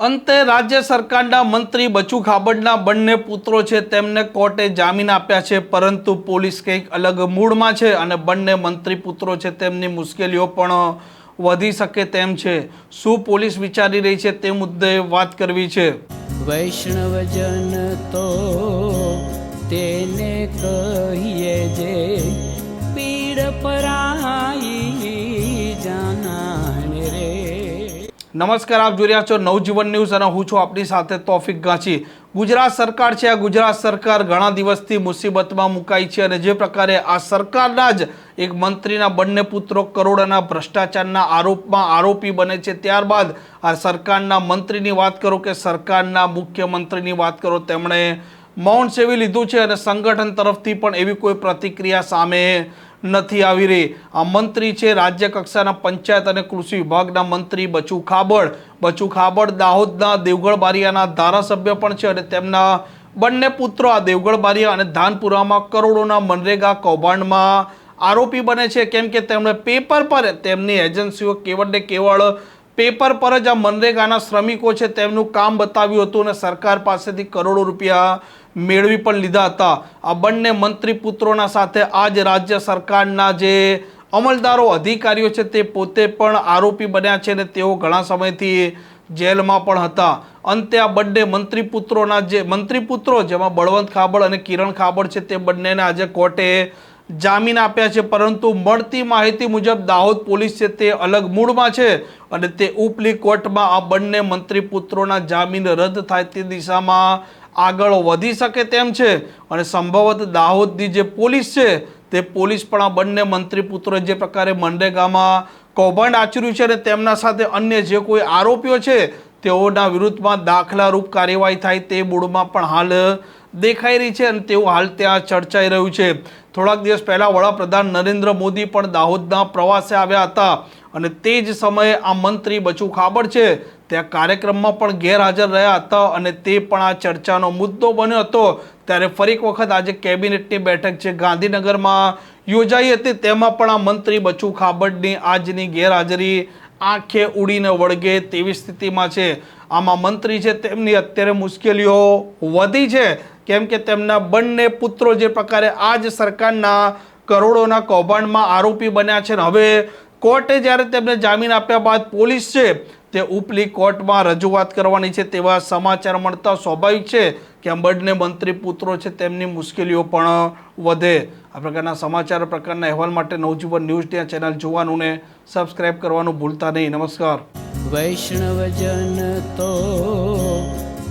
અંતે રાજ્ય સરકારના મંત્રી બચુ ખાબડના બંને પુત્રો છે, તેમને કોર્ટે જામીન આપ્યા છે, પરંતુ પોલીસ કંઈક અલગ મૂડમાં છે અને બંને મંત્રી પુત્રો છે, તેમની મુશ્કેલીઓ પણ વધી શકે તેમ છે. શું પોલીસ વિચારી રહી છે તે મુદ્દે વાત કરવી છે. વૈષ્ણવજન તો તેને કહીએ જે પીડ નમસ્કાર, આપ જોઈ રહ્યા છો નવજીવન ન્યૂઝ અને હું છું આપની સાથે તોફિક ગાંચી. ગુજરાત સરકાર છે, આ ગુજરાત સરકાર ઘણા દિવસથી મુસીબતમાં મુકાઈ છે અને જે પ્રકારે આ સરકારના જ એક મંત્રીના બંને પુત્રો કરોડોના ભ્રષ્ટાચારના આરોપમાં આરોપી બને છે, ત્યારબાદ આ સરકારના મંત્રીની વાત કરો કે સરકારના મુખ્યમંત્રીની વાત કરો, તેમણે મૌન સેવી લીધું છે અને સંગઠન તરફથી પણ એવી કોઈ પ્રતિક્રિયા સામે નથી આવી રહી. આ મંત્રી છે રાજ્ય કક્ષાના પંચાયત અને કૃષિ વિભાગના મંત્રી બચુ ખાબડ. બચુ ખાબડ દાહોદના દેવગઢ બારિયાના ધારાસભ્ય પણ છે અને તેમના બંને પુત્રો આ દેવગઢ બારિયા અને ધાનપુરામાં કરોડોના મનરેગા કૌભાંડમાં આરોપી બને છે. કેમ કે તેમણે પેપર પર તેમની એજન્સીઓ કેવળ ને કેવળ પેપર પર જ આ મનરેગાના શ્રમિકો છે તેમનું કામ બતાવ્યું હતું અને સરકાર પાસેથી કરોડો રૂપિયા મેળવી પણ લીધા હતા. આ બંને મંત્રી પુત્રોના સાથે આજ રાજ્ય સરકારના જે અમલદારો, અધિકારીઓ છે તે પોતે પણ આરોપી બન્યા છે અને તેઓ ઘણા સમયથી જેલમાં પણ હતા. અંતે આ બંને મંત્રી પુત્રોના જે મંત્રી પુત્રો, જેમાં બળવંત ખાબડ અને કિરણ ખાબડ છે તે બંનેને આજે કોર્ટે જામીન આપ્યા છે, પરંતુ મળતી માહિતી મુજબ દાહોદ પોલીસ છે તે અલગ મૂડમાં છે અને તે ઉપલી કોર્ટમાં આ બંને મંત્રી પુત્રોના જામીન રદ થાય તે દિશામાં આગળ વધી શકે તેમ છે. અને સંભવત દાહોદની જે પોલીસ છે, તે પોલીસ પણ આ બંને મંત્રી પુત્રો જે પ્રકારે મનરેગામાં કૌભાંડ આચર્યું છે અને તેમના સાથે અન્ય જે કોઈ આરોપીઓ છે, તેઓના વિરુદ્ધમાં દાખલારૂપ કાર્યવાહી થાય તે મૂડમાં પણ હાલ દેખાઈ રહી છે અને તેવું હાલ ત્યાં ચર્ચાઈ રહ્યું છે. થોડાક દિવસ પહેલાં વડાપ્રધાન નરેન્દ્ર મોદી પણ દાહોદના પ્રવાસે આવ્યા હતા અને તે જ સમયે આ મંત્રી બચુ ખાબડ છે. ત્યાં કાર્યક્રમમાં પણ ગેરહાજર રહ્યા હતા અને તે પણ આ ચર્ચાનો મુદ્દો બન્યો હતો. ત્યારે ફરી વખત આજે કેબિનેટની બેઠક છે ગાંધીનગરમાં યોજાઈ હતી. તેમાં પણ આ મંત્રી બચુ ખાબડની આજની ગેરહાજરી આંખે ઉડીને વળગે તેવી સ્થિતિમાં છે. આમાં મંત્રી છે, તેમની અત્યારે મુશ્કેલીઓ વધી છે. કેમ કે તેમના બંને પુત્રો જે પ્રકારે આ જ સરકારના કરોડોના કૌભાંડમાં આરોપી બન્યા છે ને હવે કોર્ટે જ્યારે તેમને જામીન આપ્યા બાદ પોલીસ છે તે ઉપલી કોર્ટમાં રજૂઆત કરવાની છે તેવા સમાચાર મળતા સ્વાભાવિક છે કે આ બંને મંત્રી પુત્રો છે તેમની મુશ્કેલીઓ પણ વધે. આ પ્રકારના સમાચાર પ્રકારના અહેવાલ માટે નવજીવન ન્યૂઝ ત્યાં ચેનલ જોવાનું ને સબસ્ક્રાઇબ કરવાનું ભૂલતા નહીં. નમસ્કાર. વૈષ્ણવજન તો